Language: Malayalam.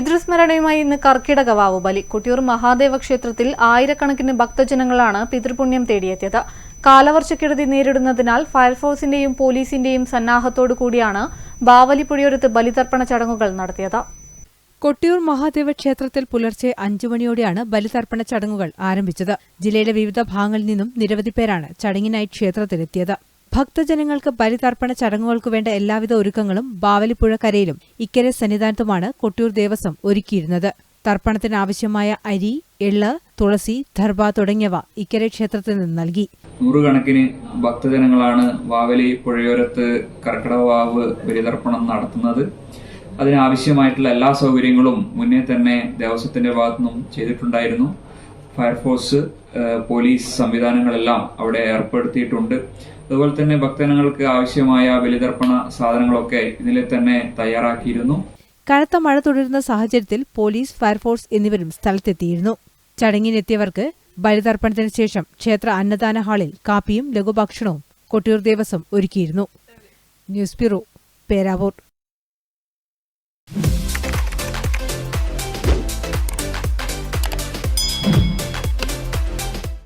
പിതൃസ്മരണയുമായി ഇന്ന് കർക്കിടക വാവുബലി കൊട്ടിയൂർ മഹാദേവ ക്ഷേത്രത്തിൽ ആയിരക്കണക്കിന് ഭക്തജനങ്ങളാണ് പിതൃപുണ്യം തേടിയെത്തിയത്. കാലവർഷക്കെടുതി നേരിടുന്നതിനാൽ ഫയർഫോഴ്സിന്റെയും പോലീസിന്റെയും സന്നാഹത്തോടു കൂടിയാണ് ബാവലിപ്പുഴയോരത്ത് ബലിതർപ്പണ ചടങ്ങുകൾ നടത്തിയത്. കൊട്ടിയൂർ മഹാദേവ ക്ഷേത്രത്തിൽ പുലർച്ചെ അഞ്ചു മണിയോടെയാണ് ബലിതർപ്പണ ചടങ്ങുകൾ ആരംഭിച്ചത്. ജില്ലയിലെ വിവിധ ഭാഗങ്ങളിൽ നിന്നും നിരവധി പേരാണ് ചടങ്ങിനായി ക്ഷേത്രത്തിലെത്തിയത്. ഭക്തജനങ്ങൾക്ക് ബലിതർപ്പണ ചടങ്ങുകൾക്കു വേണ്ട എല്ലാവിധ ഒരുക്കങ്ങളും ബാവലിപ്പുഴ കരയിലും ഇക്കരെ സന്നിധാനത്തുമാണ് കൊട്ടിയൂർ ദേവസ്വം ഒരുക്കിയിരുന്നത്. തർപ്പണത്തിനാവശ്യമായ അരി എള്ള് തുളസി ദർഭ തുടങ്ങിയവ ഇക്കരെ ക്ഷേത്രത്തിൽ നിന്ന് നൽകി. നൂറുകണക്കിന് ഭക്തജനങ്ങളാണ് വാവലി പുഴയോരത്ത് കർക്കിടവാവ് ബലിതർപ്പണം നടത്തുന്നത്. അതിനാവശ്യമായിട്ടുള്ള എല്ലാ സൗകര്യങ്ങളും മുന്നേ തന്നെ ദേവസ്വത്തിന്റെ ഭാഗത്തുനിന്നും ചെയ്തിട്ടുണ്ടായിരുന്നു. ഫയർഫോഴ്സ് പോലീസ് സംവിധാനങ്ങളെല്ലാം അവിടെ ഏർപ്പെടുത്തിയിട്ടുണ്ട്. അതുപോലെ തന്നെ ഭക്തജനങ്ങൾക്ക് ആവശ്യമായ ബലിതർപ്പണ സാധനങ്ങളൊക്കെ ഇതിൽ തന്നെ തയ്യാറാക്കിയിരുന്നു. കനത്ത മഴ തുടരുന്ന സാഹചര്യത്തിൽ പോലീസ് ഫയർഫോഴ്സ് എന്നിവരും സ്ഥലത്തെത്തിയിരുന്നു. ചടങ്ങിനെത്തിയവർക്ക് ബലിതർപ്പണത്തിന് ശേഷം ക്ഷേത്ര അന്നദാന ഹാളിൽ കാപ്പിയും ലഘുഭക്ഷണവും കൊട്ടിയൂർ ദേവസ്വം ഒരുക്കിയിരുന്നു. News bureau Peravoor.